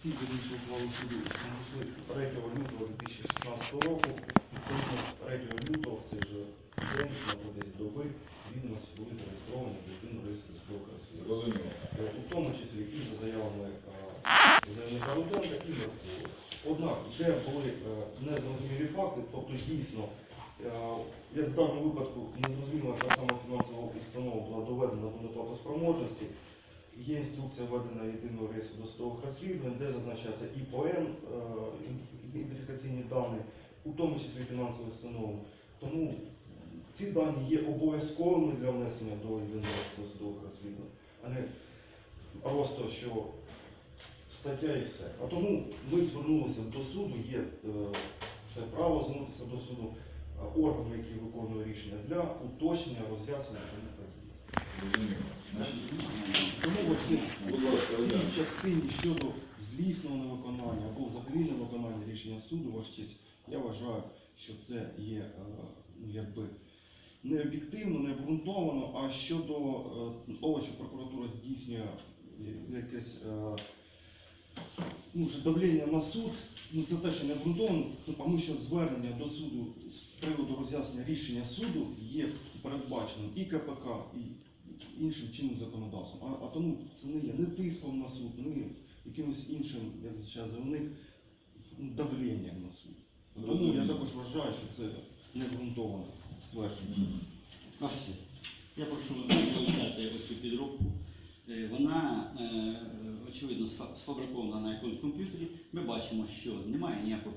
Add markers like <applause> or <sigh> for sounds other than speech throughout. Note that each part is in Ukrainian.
всі дільничні ухвали суду написали 3 лютого 2016 року. Відповідно, 3 лютого в цей же день, на протязі доби, він у нас буде зареєстрований в спілок Росії. Зрозуміло. Е, У тому числі і за заявами заявника Руденка, і Меркулова. Однак, де були незрозумілі факти, тобто дійсно, е, як в даному випадку незрозуміла та сама фінансова установа була доведена до неплатоспроможності, є інструкція введена єдиного реєстру досудових розслідувань, де зазначається е, ідентифікаційні дані, у тому числі фінансову установу. Тому ці дані є обов'язковими для внесення до єдиного реєстру досудових розслідувань, а не просто що стаття і все. А тому ми звернулися до суду, є е, це право звернутися до суду е, органу, який виконує рішення для уточнення, роз'яснення тому події. Тому ну, в цій частині щодо злісного невиконання або взагалі невиконання рішення суду, ваш честь, я вважаю, що це є е, ну, якби не об'єктивно, не обґрунтовано, а щодо е, того, що прокуратура здійснює е, якесь ну, давлення на суд, ну, це те, що не обґрунтовано, тому що звернення до суду з приводу роз'яснення рішення суду є передбаченим. І КПК, і іншим чинним законодавством. А, а тому це не є не тиском на суд, не якимось іншим, як зараз заявник, ну, давленням на суд. Тому я також вважаю, що це не обґрунтоване ствердження. Бачите, я прошу вивчати цю підробку. Е, Вона, е, очевидно, сфабрикована на якомусь комп'ютері. Ми бачимо, що немає ніякого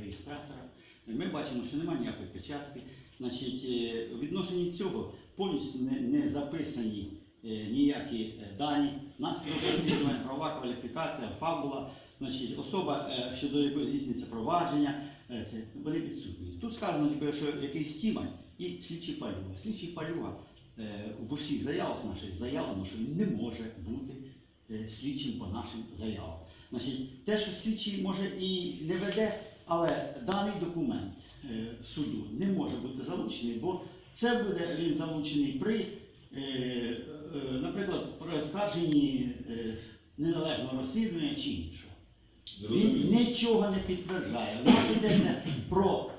реєстратора. Ми бачимо, що немає ніякої печатки. Значить, е, у відношенні цього повністю не, не записані е, ніякі е, дані, наслідок розслідування, правова кваліфікація, фабула, значить, особа, щодо якої здійснюється провадження, вони відсутні. Тут сказано що якийсь тімань і слідчі палюга. Слідчі палюга в усіх заявах наших заявлено, що він не може бути слідчим по нашим заявам. Значить, те, що слідчий може і не веде, але даний документ е, суду не може бути залучений, бо це буде він залучений при, е, е, наприклад, при оскарженні неналежного розслідування чи іншого. Він нічого не підтверджає. У нас йдеться про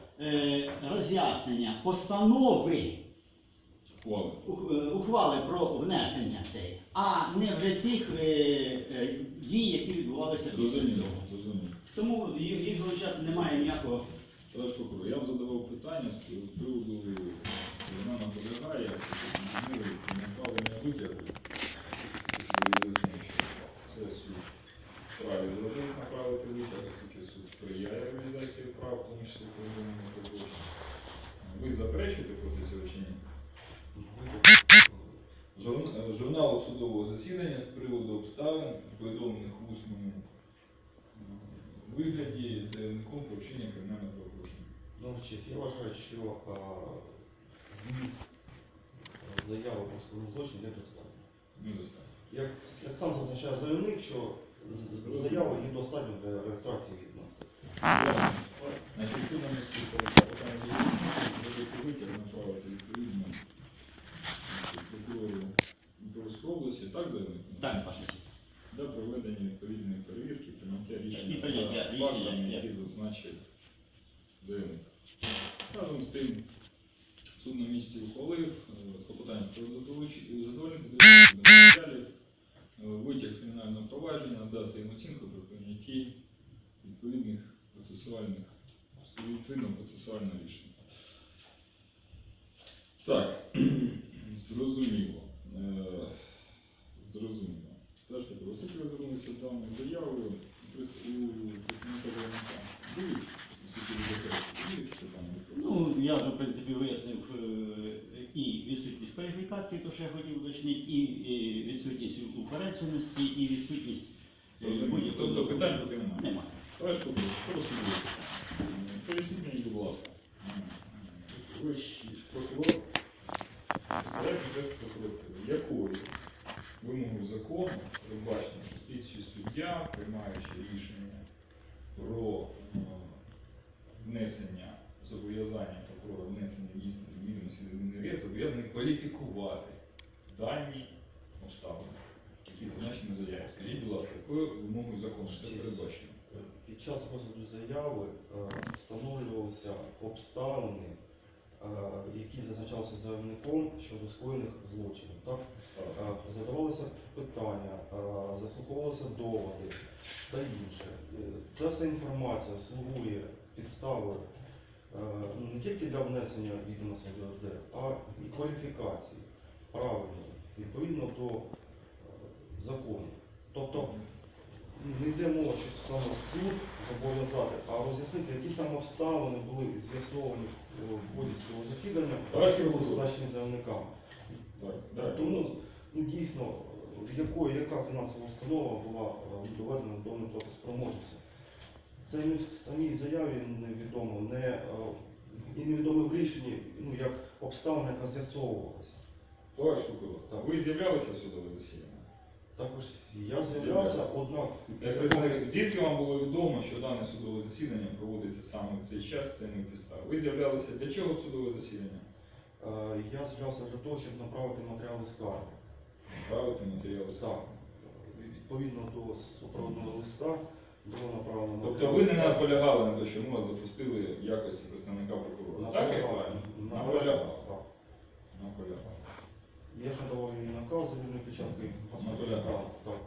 роз'яснення постанови Ухвали. ух- ухвали про внесення цієї, а не вже тих дій, які відбувалися після цього. Тому їх, залучати немає ніякого. Я вам задавав питання з приводу, вона нам підлягає, інженери направлення витягу. Це суд вправі зробив направити витяг, оскільки суд сприяє реалізації прав, в тому числі повідомлення про злочин. Ви заперечуєте проти цього чи ні? Журн- е, Журналу судового засідання з приводу обставин, повідомлених в усному е, вигляді заявником про вчинення кримінального правопорушення. Ну, честь, я вважаю, що а, зміст заяви про складний злочин не достатньо. Недостатньо. Як, як сам зазначає заявник, що з- з- заява є достатньо для реєстрації відносно. Значить, тут на місці питання зробити витяг, направити відповідно значить, прокурору Дніпровської області, так заявник? Так, ваша честь. Для проведення відповідної перевірки, прийняття І рішення прийняття за рішення, фактами, як. які зазначить заявник. Разом з тим, суд на місці ухвалив е, клопотання про задовольнити матеріалів, е, витяг з кримінального провадження, надати оцінку при прийнятті відповідних процесуальних відповідного процесуального рішення. Так, <clears throat> зрозуміло. Е, Зрозуміло. Теж оскільки ви звернулися даною заявою, у? Ну, я вже, в принципі, вияснив е, і відсутність кваліфікації, то що я хотів уточнити, і, і відсутність упередженості, і відсутність е, будь-якого Тобто питань поки немає. Немає. Товариш прокурор, що ви? Поясніть мені, будь ласка. Ви ж прокурор, представляєте тест прокуратури. Якою вимогою закону передбачено, що слідчий суддя, приймаючи рішення про е, внесення зобов'язання прокурора внесення дійсно відомості до єдиний зобов'язаний кваліфікувати дані обставини, які зазначені в заяві. Скажіть, будь ласка, Якою вимогою закону що це передбачено? Під час розгляду заяви е, встановлювалися обставини, е, які зазначалися заявником щодо скоєних злочинів. Так? Е, Задавалися питання, е, заслуховувалися доводи та інше. Е, Ця вся інформація слугує підставою е, ну, не тільки для внесення відомостей до РД, а і кваліфікації правильної, відповідно до закону. Тобто не йде мова, що саме суд зобов'язати, а роз'яснити, які саме обставини були з'ясовані в ході цього засідання, які були зазначені заявниками. Тому ну, дійсно, в якої, яка фінансова установа була е, доведена до неплатоспроможності. Це не в самій заяві невідомо, не, е, і невідомо в рішенні, ну, як обставина, яка з'ясовувалася. Товариш прокурор, ви з'являлися в судове засідання? Також я з'являвся, однак Як представник, звідки вам було відомо, що дане судове засідання проводиться саме в цей час, це не підстава? Ви з'являлися для чого в судове засідання? е, я з'являвся для того, щоб направити матеріали скарги. Правити матеріали Так, відповідно до супроводного листа було направлено. Тобто ви не наполягали на те, що ми вас допустили в якості представника прокурора. Так, як правильно? Наполягали. Так. Наполягали. Я ж надавав їй наказ вільної печатки. Наполягав. Так.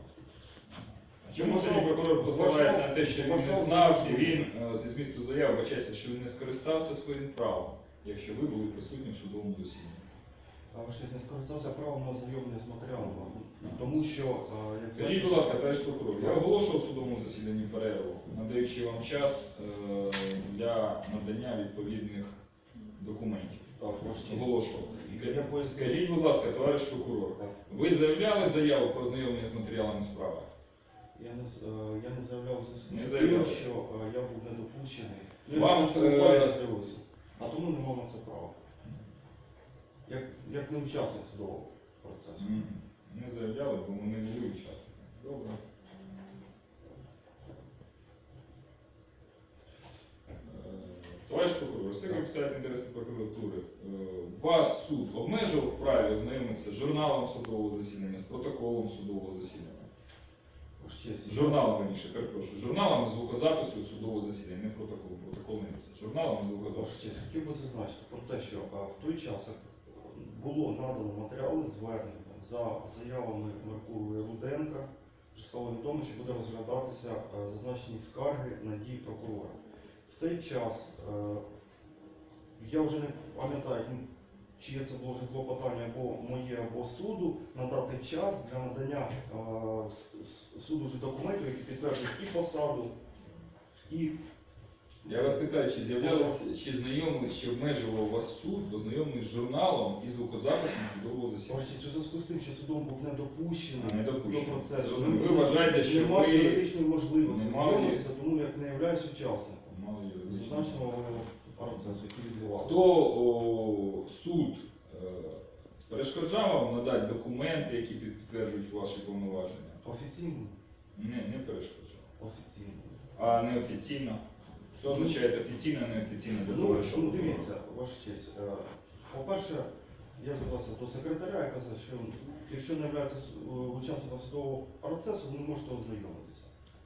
Чому тоді прокурор посилається на те, що він не знав, і він е, зі змісту заяви бачається, що він не скористався своїм правом, якщо ви були присутні в судовому засіданні? А щось не скористався правом на ознайомлення з матеріалами. Тому що, е, як Скажіть, будь ласка, товариш прокурор, я оголошував в судовому засіданні перерву, надаючи вам час е, для надання відповідних документів. Так. Оголошував. Я поясню. Скажіть, будь ласка, товариш прокурор, ви заявляли заяву про ознайомлення з матеріалами справи? Я не, з- е, я не заявляв у зв'язку Не з заявляв. тим, що е, я був недопущений. Вам, Я е, буквально з'явився. А тому не мав на це права. Як, як не учасник судового процесу. М, Не заявляли, бо вони не були учасниками. Добре. Е, Товариш прокурор, як обставляють інтереси прокуратури. Е, Вас суд обмежив в праві ознайомитися з журналом судового засідання, з протоколом судового засідання. Журналом, раніше, перепрошую, журналом звукозапису судового засідання, не протокол, протокол не писав. Журналом звукозапису. честь, хотів би зазначити про те, що в той час як було надано матеріали звернення за заявами Меркуру і Руденка, що стало відомо, що буде розглядатися е, зазначені скарги на дії прокурора. В цей час е, я вже не пам'ятаю, ну, чиє це було вже клопотання або моє, або суду, надати час для надання е, суду документів, які підтверджують і посаду, і Я вас питаю, чи з'являлися, чи знайомились, чи обмежував вас суд, бо знайомий з журналом і звукозаписом судового засідання? Бачите, у зв'язку з тим, що судом був не допущений А, не допущений. до процесу. Зрозумів. Ви вважаєте, що немає ви юридичної можливості не мали- знайомитися, тому як не являюсь учасником Мало юридичного. зазначеного процесу, який відбувався. Хто о, суд е, перешкоджав вам надати документи, які підтверджують ваші повноваження? Офіційно? Не, не перешкоджав. Офіційно. А неофіційно? Що означає офіційно, неофіційно для Ну, товариша? ну, дивіться, ваша честь. е, По-перше, я звертався до секретаря і казав, що якщо не являється учасником судового процесу, ви не можете ознайомитися.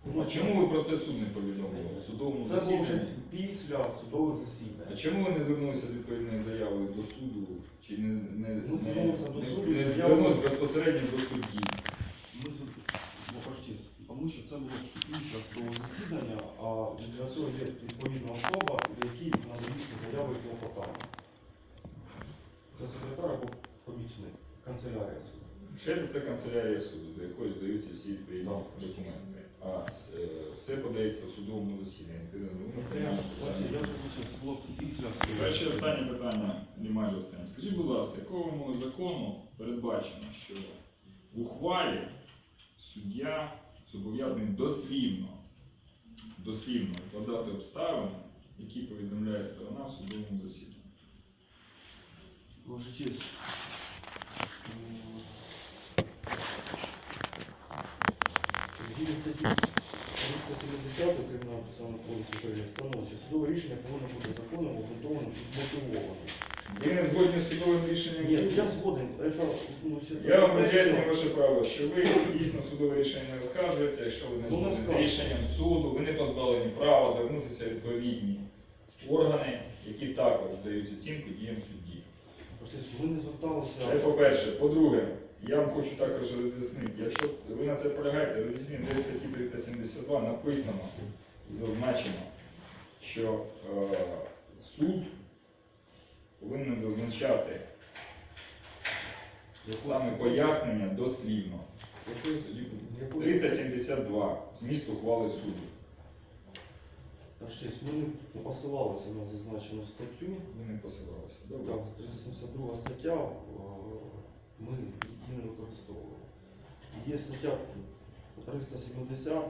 А чому ви про це суд не повідомили в судовому Це було вже засіданні? після судових А засідань. чому ви не звернулися з відповідною заявою до суду? Чи не, не, Ми не, звернулися до не- суду, не заяву- звернулися безпосередньо до судді? Ми тут, ну, почти, тому що це було після судового засідання, а для цього є відповідна особа, в якій надаються заяви і клопотання. Це секретар або помічник, канцелярія суду. Ще це канцелярія суду, до якої здаються всі відповідні Так. документи. А е, все подається в судовому засіданні. Не після Перше останнє питання, і майже останнє. Скажіть, будь ласка, якого вимоги закону передбачено, що в ухвалі суддя зобов'язаний дослівно, дослівно подати обставини, які повідомляє сторона в судовому засіданні? Ваша честь. м, Згідно статті 370 Кримінального процесуального кодексу України встановлено, що судове рішення повинно бути законним, обґрунтованим і мотивованим. Ви не згодні з судовим рішенням Ні, суду? я згоден. Это, ну, це Я вам роз'яснюю ваше право, що ви дійсно судове рішення не оскаржуєте, якщо ви не Ну, не згодні з оскаржую. рішенням суду, ви не позбавлені права звернутися в відповідні органи, які також дають оцінку діям судді. Ми не зверталися. Це по-перше. По-друге, я вам хочу також роз'яснити, якщо ви на це полягаєте, роз'ясніть, де статті 372 написано і зазначено, що е, суд повинен зазначати саме пояснення дослівно. Якої- якої- 372 зміст ухвали суду. Значить, ми не посилалися на зазначену статтю. Ви не посилалися. Добре. Так, 372 стаття, е, ми її не використовували. Є стаття 370,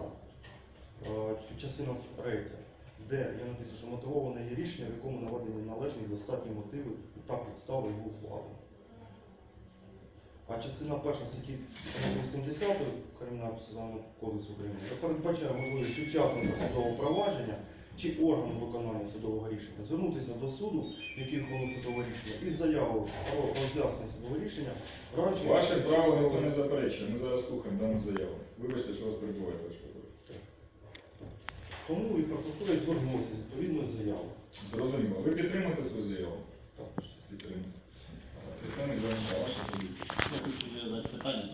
е, частина 3, де я написано, що мотивоване є рішення, в якому наведені належні достатні мотиви та підстави його ухвали. А частина перша статті 80 Кримінального кодексу України передбачає можливість учасника судового провадження чи органу виконання судового рішення звернутися до суду, який ухвалив судове рішення, із заявою про роз'яснення судового рішення раніше. Ваше право ніхто не заперечує. Ми зараз слухаємо дану заяву. Вибачте, що вас перебуває, ваше. Тому і прокуратура звернулася з відповідною заявою. Зрозуміло. Ви підтримуєте свою заяву? Так. Підтримуєте. Представник ваша позиція. Питання,